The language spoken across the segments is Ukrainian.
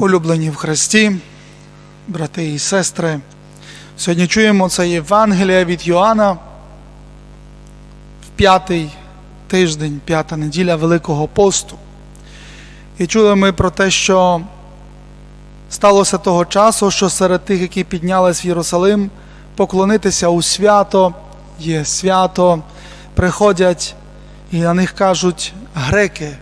Улюблені в Христі, брати і сестри, сьогодні чуємо це Євангелія від Йоанна. В п'ятий тиждень, п'ята неділя Великого посту. І чули ми про те, що сталося того часу, що серед тих, які піднялись в Єрусалим, поклонитися у свято, є свято, приходять і на них кажуть греки,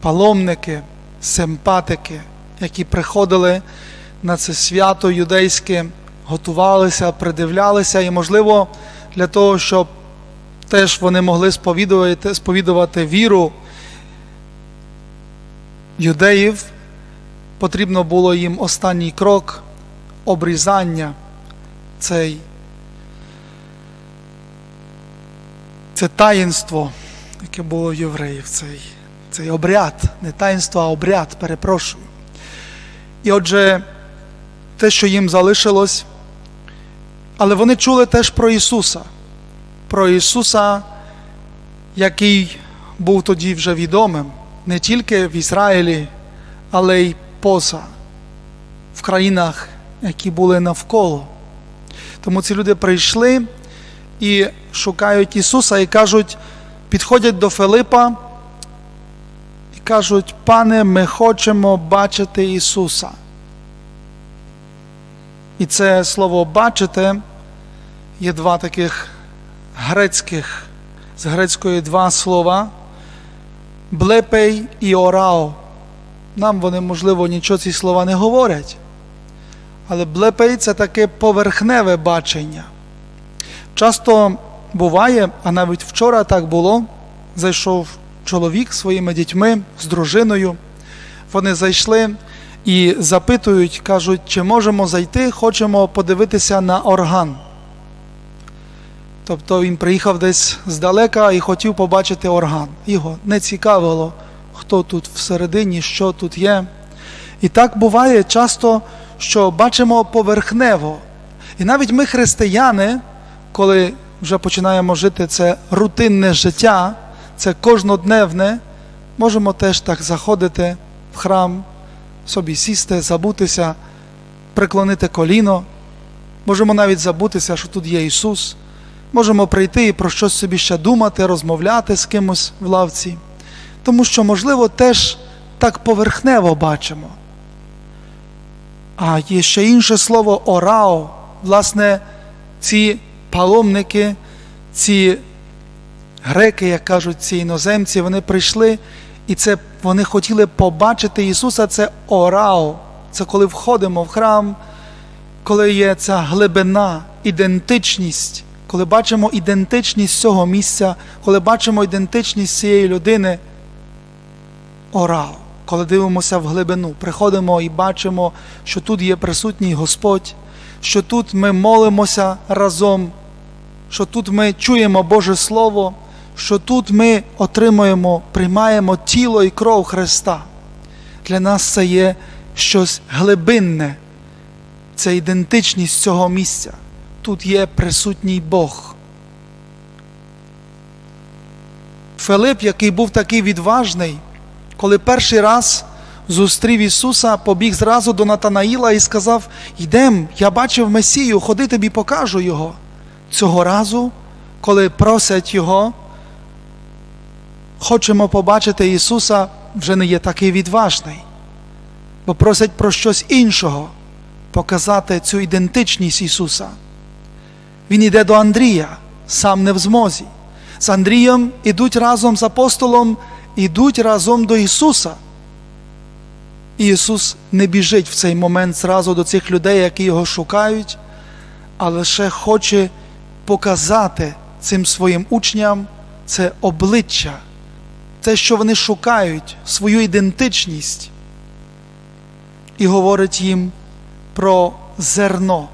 паломники, симпатики, які приходили на це свято юдейське, готувалися, придивлялися, і, можливо, для того, щоб теж вони могли сповідувати, сповідувати віру юдеїв, потрібно було їм останній крок обрізання цей. Це таїнство, яке було в євреїв, цей, цей обряд, не таїнство, а обряд, перепрошую. І отже, те, що їм залишилось, але вони чули теж про Ісуса, про Ісуса, який був тоді вже відомим не тільки в Ізраїлі, але й поза, в країнах, які були навколо. Тому ці люди прийшли і шукають Ісуса і кажуть, підходять до Филипа кажуть, пане, ми хочемо бачити Ісуса. І це слово бачити є два таких грецьких, з грецької два слова блепей і орао. Нам вони, можливо, нічого ці слова не говорять. Але блепей це таке поверхневе бачення. Часто буває, а навіть вчора так було, зайшов чоловік своїми дітьми, з дружиною. Вони зайшли і запитують, кажуть, чи можемо зайти, хочемо подивитися на орган. Тобто він приїхав десь здалека і хотів побачити орган. Його не цікавило, хто тут всередині, що тут є. І так буває часто, що бачимо поверхнево. І навіть ми, християни, коли вже починаємо жити це рутинне життя, це кожнодневне, можемо теж так заходити в храм, собі сісти, забутися, преклонити коліно. Можемо навіть забутися, що тут є Ісус. Можемо прийти і про щось собі ще думати, розмовляти з кимось в лавці. Тому що, можливо, теж так поверхнево бачимо. А є ще інше слово орао. Власне, ці паломники, ці греки, як кажуть, ці іноземці, вони прийшли і це вони хотіли побачити Ісуса. Це орао. Це коли входимо в храм, коли є ця глибина, ідентичність, коли бачимо ідентичність цього місця, коли бачимо ідентичність цієї людини. Орао. Коли дивимося в глибину, приходимо і бачимо, що тут є присутній Господь, що тут ми молимося разом, що тут ми чуємо Боже Слово, що тут ми отримуємо, приймаємо тіло і кров Христа. Для нас це є щось глибинне, це ідентичність цього місця. Тут є присутній Бог. Филип, який був такий відважний, коли перший раз зустрів Ісуса, побіг зразу до Натанаїла і сказав: Йдем, я бачив Месію, ходи тобі покажу Його. Цього разу, коли просять Його, хочемо побачити Ісуса, вже не є такий відважний, бо просять про щось іншого, показати цю ідентичність Ісуса. Він йде до Андрія, сам не в змозі. З Андрієм ідуть разом з апостолом, ідуть разом до Ісуса. І Ісус не біжить в цей момент зразу до цих людей, які його шукають, а лише хоче показати цим своїм учням це обличчя, те, що вони шукають, свою ідентичність, і говорить їм про зерно,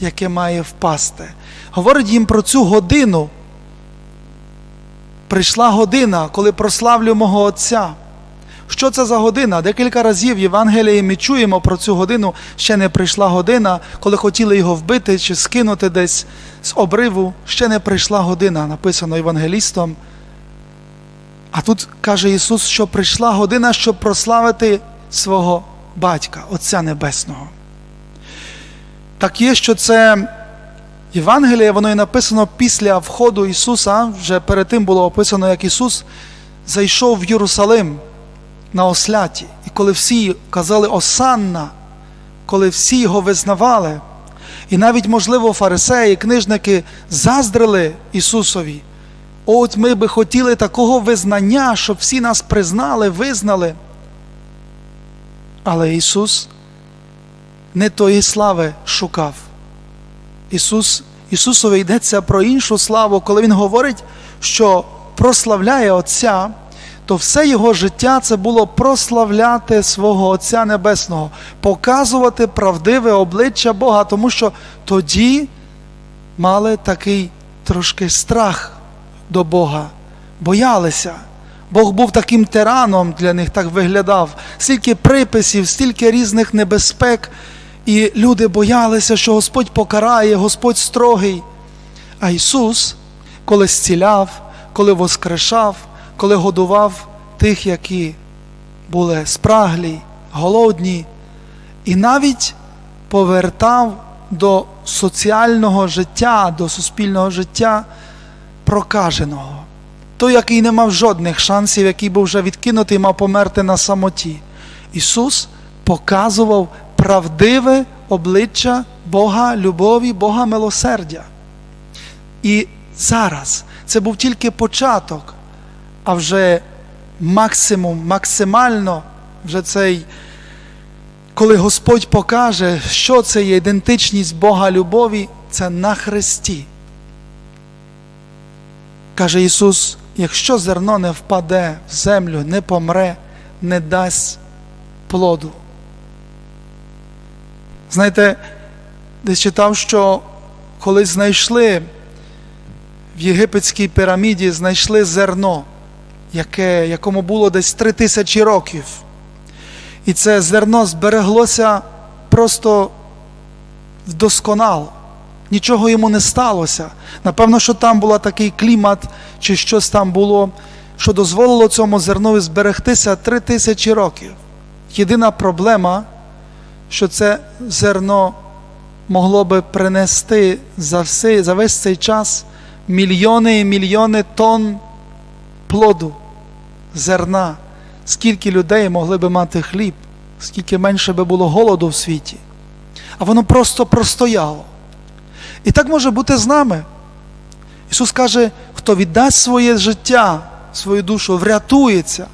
яке має впасти. Говорить їм про цю годину. Прийшла година, коли прославлю мого Отця. Що це за година? Декілька разів в Євангелії ми чуємо про цю годину. Ще не прийшла година, коли хотіли його вбити чи скинути десь з обриву. Ще не прийшла година, написано Євангелістом. А тут каже Ісус, що прийшла година, щоб прославити свого Батька, Отця Небесного. Так є, що це Євангеліє, воно і написано після входу Ісуса, вже перед тим було описано, як Ісус зайшов в Єрусалим на осляті. І коли всі казали Осанна, коли всі його визнавали, і навіть, можливо, фарисеї, книжники заздрили Ісусові. От ми би хотіли такого визнання, щоб всі нас признали, визнали. Але Ісус не тої слави шукав. Ісус, Ісусові йдеться про іншу славу, коли Він говорить, що прославляє Отця, то все Його життя це було прославляти свого Отця Небесного, показувати правдиве обличчя Бога, тому що тоді мали такий трошки страх до Бога, боялися. Бог був таким тираном для них, так виглядав, стільки приписів, стільки різних небезпек, і люди боялися, що Господь покарає, Господь строгий. А Ісус, коли зціляв, коли воскрешав, коли годував тих, які були спраглі, голодні, і навіть повертав до соціального життя, до суспільного життя прокаженого. Той, який не мав жодних шансів, який був вже відкинутий, мав померти на самоті. Ісус показував правдиве обличчя Бога любові, Бога милосердя. І зараз це був тільки початок, а вже максимум, максимально вже цей, коли Господь покаже, що це є ідентичність Бога любові, це на Христі. Каже Ісус, якщо зерно не впаде в землю, не помре, не дасть плоду. Знаєте, десь читав, що колись знайшли в єгипетській піраміді знайшли зерно, яке, якому було десь три тисячі років. І це зерно збереглося просто вдосконало. Нічого йому не сталося. Напевно, що там був такий клімат, чи щось там було, що дозволило цьому зернові зберегтися три тисячі років. Єдина проблема, що це зерно могло би принести за, все, за весь цей час мільйони і мільйони тонн плоду, зерна, скільки людей могли би мати хліб, скільки менше би було голоду в світі. А воно просто простояло. І так може бути з нами. Ісус каже, хто віддасть своє життя, свою душу, врятується.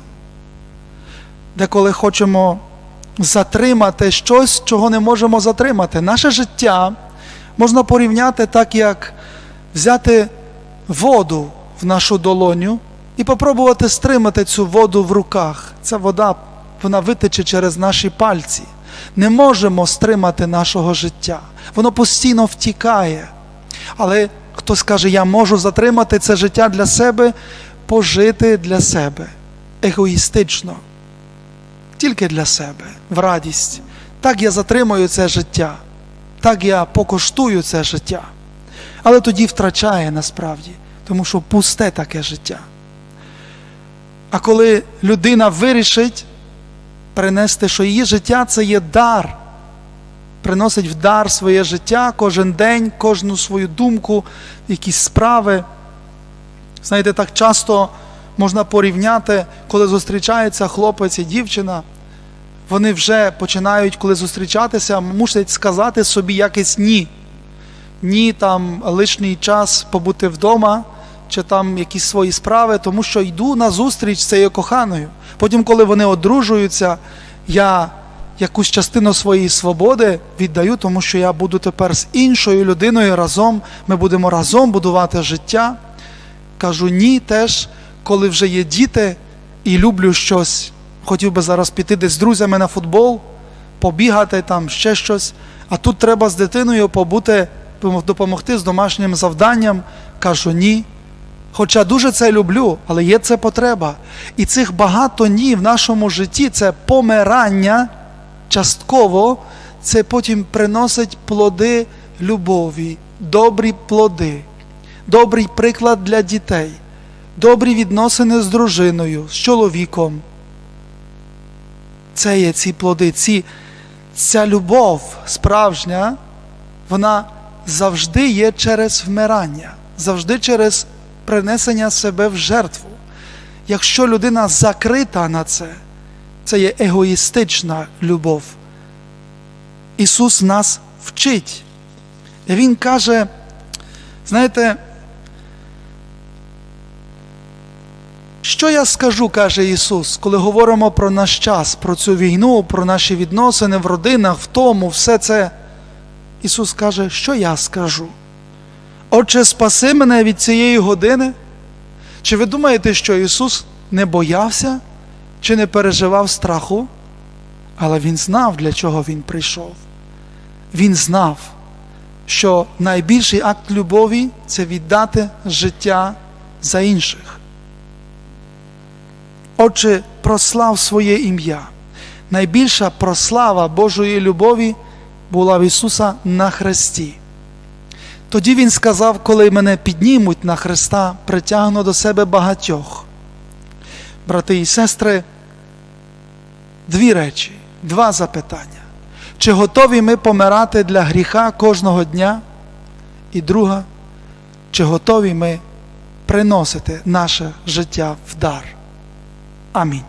Деколи хочемо затримати щось, чого не можемо затримати. Наше життя можна порівняти так, як взяти воду в нашу долоню і попробувати стримати цю воду в руках. Ця вода вона витече через наші пальці. Не можемо стримати нашого життя. Воно постійно втікає. Але хтось каже, я можу затримати це життя для себе, пожити для себе егоїстично, тільки для себе, в радість. Так я затримую це життя, так я покоштую це життя. Але тоді втрачає насправді, тому що пусте таке життя. А коли людина вирішить принести, що її життя це є дар, приносить в дар своє життя кожен день, кожну свою думку, якісь справи. Знаєте, так часто можна порівняти, коли зустрічається хлопець і дівчина, вони вже починають, коли зустрічатися, мусять сказати собі якесь ні. Ні, там лишній час побути вдома, чи там якісь свої справи, тому що йду на зустріч з цією коханою. Потім, коли вони одружуються, я якусь частину своєї свободи віддаю, тому що я буду тепер з іншою людиною разом, ми будемо разом будувати життя. Кажу ні, теж, коли вже є діти і люблю щось. Хотів би зараз піти десь з друзями на футбол, побігати там, ще щось. А тут треба з дитиною побути, допомогти з домашнім завданням. Кажу ні. Хоча дуже це люблю, але є це потреба. І цих багато ні в нашому житті це помирання частково, це потім приносить плоди любові, добрі плоди, добрий приклад для дітей, добрі відносини з дружиною, з чоловіком. Оце є ці плоди, ці, ця любов справжня, вона завжди є через вмирання, завжди через принесення себе в жертву. Якщо людина закрита на це, це є егоїстична любов. Ісус нас вчить. Він каже, знаєте, що я скажу, каже Ісус, коли говоримо про наш час, про цю війну, про наші відносини в родинах, в тому, все це. Ісус каже, що я скажу? Отче, спаси мене від цієї години. Чи ви думаєте, що Ісус не боявся чи не переживав страху? Але Він знав, для чого Він прийшов. Він знав, що найбільший акт любові це віддати життя за інших. Отже, прослав своє ім'я. Найбільша прослава Божої любові була в Ісуса на хресті. Тоді Він сказав, коли мене піднімуть на хреста, притягну до себе багатьох. Брати і сестри, дві речі, два запитання. Чи готові ми помирати для гріха кожного дня? І друга, чи готові ми приносити наше життя в дар? Амінь.